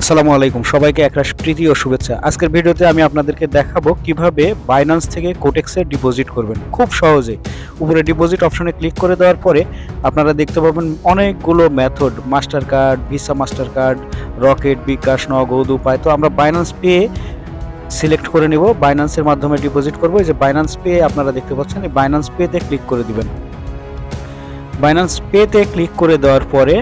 আসসালামু আলাইকুম। সবাইকে একরাশ প্রীতি ও শুভেচ্ছা। আজকের ভিডিওতে আমি আপনাদেরকে দেখাবো কীভাবে বাইন্যান্স থেকে কোটেক্সে ডিপোজিট করবেন। খুব সহজে। উপরে ডিপোজিট অপশনে ক্লিক করে দেওয়ার পরে আপনারা দেখতে পাবেন অনেকগুলো method Mastercard Visa Mastercard Rocket bKash Nagad, উপায়। তো আমরা বাইন্যান্স পে সিলেক্ট করে নেব। বাইন্যান্সের মাধ্যমে ডিপোজিট করব। এই যে বাইন্যান্স পে আপনারা দেখতে পাচ্ছেন, এই বাইন্যান্স পেতে ক্লিক করে দিবেন। বাইন্যান্স পেতে ক্লিক করে দেওয়ার পরে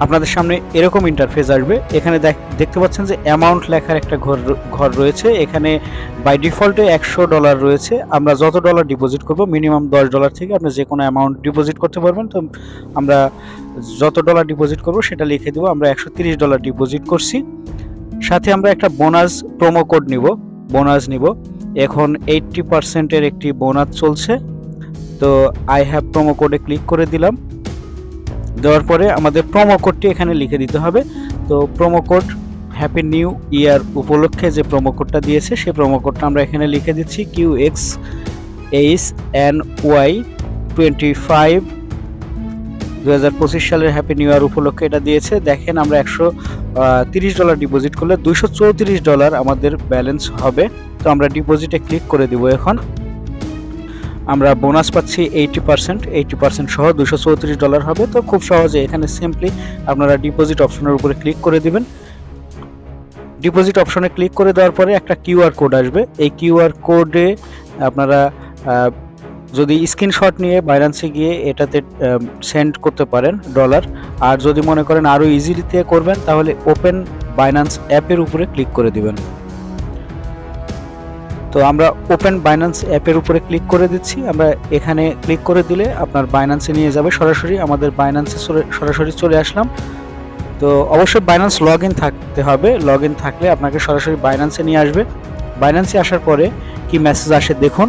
আপনাদের সামনে এরকম ইন্টারফেস আসবে। এখানে দেখ- দেখতে পাচ্ছেন যে অ্যামাউন্ট লেখার একটা ঘর ঘর রয়েছে। এখানে বাই ডিফল্টে একশো ডলার রয়েছে। আমরা যত ডলার ডিপোজিট করব মিনিমাম দশ ডলার থেকে আপনি যে কোনো অ্যামাউন্ট ডিপোজিট করতে পারবেন। তো আমরা যত ডলার ডিপোজিট করব, সেটা লিখে দেবো। আমরা একশো ডলার ডিপোজিট করছি। সাথে আমরা একটা বোনাস প্রোমো কোড নিব। বোনাস নিব। এখন এইট্টি পার্সেন্টের একটি বোনাস চলছে। তো আই হ্যাভ প্রোমো কোডে ক্লিক করে দিলাম। দেওয়ার পরে আমাদের প্রোমো কোডটি এখানে লিখে দিতে হবে। তো promo code happy new year উপলক্ষে যে প্রোমো কোডটা দিয়েছে সেই প্রোমো কোডটা আমরা এখানে লিখে দিচ্ছি। Q X H N Y twenty five দু হাজার পঁচিশ সালের হ্যাপি নিউ ইয়ার উপলক্ষে এটা দিয়েছে। দেখেন আমরা একশো তিরিশ ডলার ডিপোজিট করলে দুইশো চৌত্রিশ ডলার আমাদের ব্যালেন্স হবে। তো আমরা ডিপোজিটে ক্লিক করে দিব এখন। আমরা বোনাস পাচ্ছি এইটি পার্সেন্ট এইটি পার্সেন্ট সহ দুশো চৌত্রিশ ডলার হবে। তো খুব সহজে এখানে সিম্পলি আপনারা ডিপোজিট অপশনের উপরে ক্লিক করে দিবেন। ডিপোজিট অপশনে ক্লিক করে দেওয়ার পরে একটা কিউআর কোড আসবে। এই কিউআর কোডে আপনারা যদি স্ক্রিনশট নিয়ে বাইরান্সে গিয়ে এটাতে সেন্ড করতে পারেন ডলার আর যদি মনে করেন আরও ইজিলিতে করবেন, তাহলে ওপেন বাইন্যান্স অ্যাপের উপরে ক্লিক করে দিবেন। তো আমরা ওপেন বাইন্যান্স অ্যাপের উপরে ক্লিক করে দিচ্ছি। আমরা এখানে ক্লিক করে দিলে আপনার বাইন্যান্সে নিয়ে যাবে সরাসরি। আমাদের বাইন্যান্সে সরাসরি চলে আসলাম। তো অবশ্যই বাইন্যান্স লগ থাকতে হবে। লগ থাকলে আপনাকে সরাসরি বাইন্যান্সে নিয়ে আসবে। বাইন্যান্সে আসার পরে কি মেসেজ আসে দেখুন।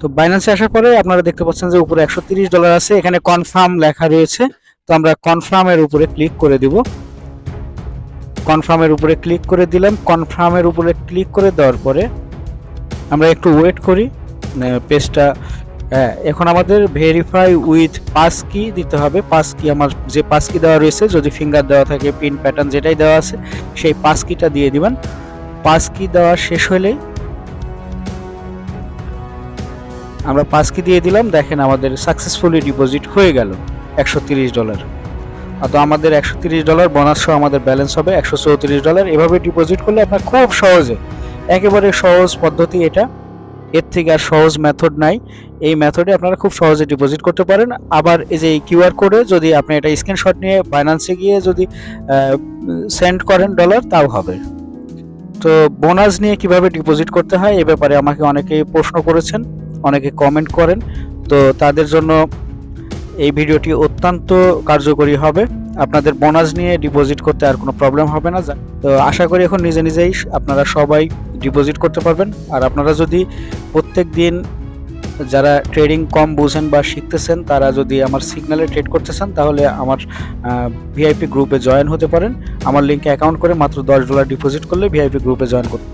তো বাইন্যান্সে আসার পরে আপনারা দেখতে পাচ্ছেন যে উপরে একশো ডলার আছে। এখানে কনফার্ম লেখা রয়েছে। তো আমরা কনফার্মের উপরে ক্লিক করে দিব। কনফার্মের উপরে ক্লিক করে দিলাম। কনফার্মের উপরে ক্লিক করে দেওয়ার পরে আমরা একটু ওয়েট করি। পেজটা হ্যাঁ এখন আমাদের ভেরিফাই উইথ পাস কি দিতে হবে। পাস কি আমার যে পাস কি দেওয়া রয়েছে, যদি ফিঙ্গার দেওয়া থাকে পিন প্যাটার্ন যেটাই দেওয়া আছে, সেই পাস কিটা দিয়ে দিবেন। পাস কি দেওয়া শেষ হলেই আমরা পাস কি দিয়ে দিলাম। দেখেন আমাদের সাকসেসফুলি ডিপোজিট হয়ে গেল। একশো ডলার তো আমাদের একশো তিরিশ ডলার বোনাস সহ আমাদের ব্যালেন্স হবে একশো চৌত্রিশ ডলার এভাবে ডিপোজিট করলে আপনার খুব সহজে, একেবারে সহজ পদ্ধতি এটা। এর থেকে আর সহজ মেথড নাই। এই মেথডে আপনারা খুব সহজে ডিপোজিট করতে পারেন। আবার এই যে কিউআর কোডে যদি আপনি এটা স্ক্রিনশট নিয়ে বাইন্যান্সে গিয়ে যদি সেন্ড করেন ডলার তাও হবে। তো বোনাস নিয়ে কীভাবে ডিপোজিট করতে হয়, এ ব্যাপারে আমাকে অনেকেই প্রশ্ন করেছেন, অনেকে কমেন্ট করেন। তো তাদের জন্য এই ভিডিওটি অত্যন্ত কার্যকরী হবে। আপনাদের বোনাস নিয়ে ডিপোজিট করতে আর কোনো প্রবলেম হবে না। তো আশা করি এখন নিজে নিজেই আপনারা সবাই ডিপোজিট করতে পারবেন। আর আপনারা যদি প্রত্যেক দিন যারা ট্রেডিং কম বুঝেন বা শিখতেছেন, তারা যদি আমার সিগনালে ট্রেড করতে চান, তাহলে আমার ভিআইপি গ্রুপে জয়েন হতে পারেন। আমার লিঙ্কে অ্যাকাউন্ট করে মাত্র দশ ডলার ডিপোজিট করলে ভিআইপি গ্রুপে জয়েন করতে